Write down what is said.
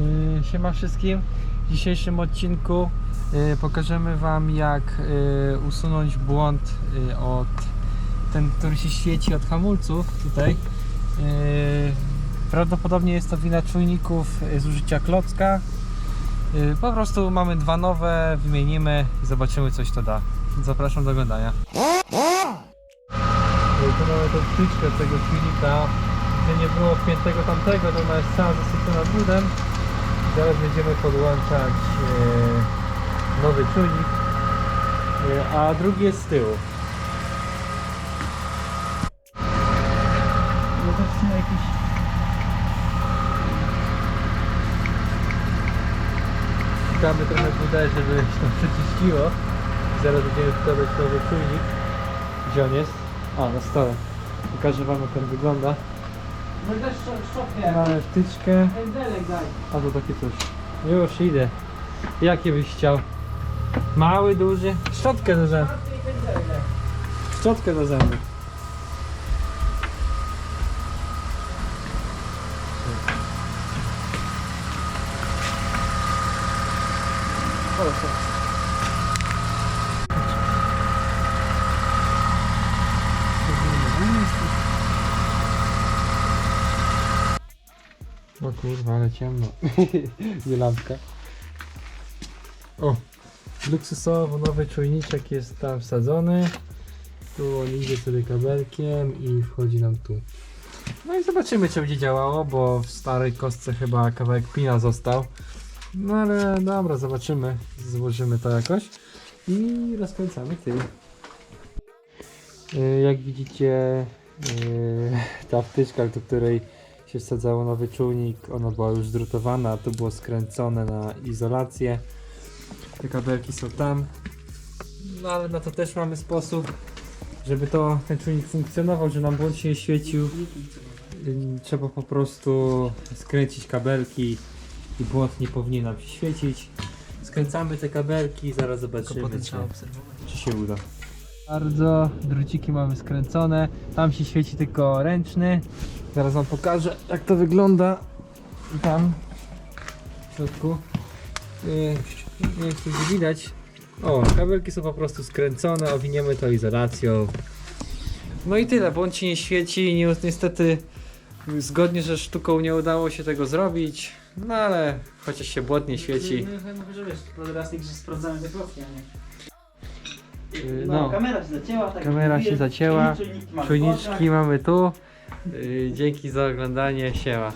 Yy, Siema wszystkim. W dzisiejszym odcinku yy, pokażemy Wam jak yy, usunąć błąd od ten, który się świeci od hamulców tutaj. Prawdopodobnie jest to wina czujników yy, zużycia klocka. Po prostu mamy dwa nowe, wymienimy i zobaczymy coś to da. Zapraszam do oglądania. Tu mamy tą wtyczkę tego czujnika, gdzie nie było wpiętego tamtego, to ona jest cała zasypiona brudem. Zaraz będziemy podłączać e, nowy czujnik, e, a drugi jest z tyłu. Zobaczcie na jakiś... Damy trochę budę, żeby się to przeczyściło. Zaraz będziemy wkładać nowy czujnik. Gdzie on jest? A, na stole. Pokażę wam jak on wygląda. Może szczotkę. Mamy wtyczkę. Pędzelek daj. A to takie coś. Już idę. Jakie byś chciał? Mały, duży? Szczotkę do zębów. Szczotkę do zębów. Proszę. O kurwa, ale ciemno. Nie lampka. O, luksusowo nowy czujniczek jest tam wsadzony. Tu on idzie sobie kabelkiem i wchodzi nam tu. No i zobaczymy czy będzie działało, bo w starej kostce chyba kawałek pina został. No ale dobra, zobaczymy. Złożymy to jakoś. I rozkręcamy tył. Yy, Jak widzicie, yy, ta wtyczka, do której się wsadzało nowy czujnik, ona była już zdrutowana, tu było skręcone na izolację. Te kabelki są tam. No ale na to też mamy sposób, żeby to ten czujnik funkcjonował, że nam błąd się nie świecił. Trzeba po prostu skręcić kabelki i błąd nie powinien nam się świecić. Skręcamy te kabelki, zaraz zobaczymy, czy, czy się uda. Bardzo, druciki mamy skręcone. Tam się świeci tylko ręczny. Zaraz wam pokażę jak to wygląda. Tam w środku. Yy, nie wiem czy widać. O, kabelki są po prostu skręcone, owiniemy to izolacją. No i tyle, się nie świeci. Ni niestety zgodnie ze sztuką nie udało się tego zrobić. No ale chociaż się błąd nie świeci. No, no, raz tak, że sprawdzamy te klocki, a nie. Yy, No, no. kamera się zacięła. Tak Kamera się zacięła, Czujniczki mamy tu. Yy, dzięki za oglądanie. Siema.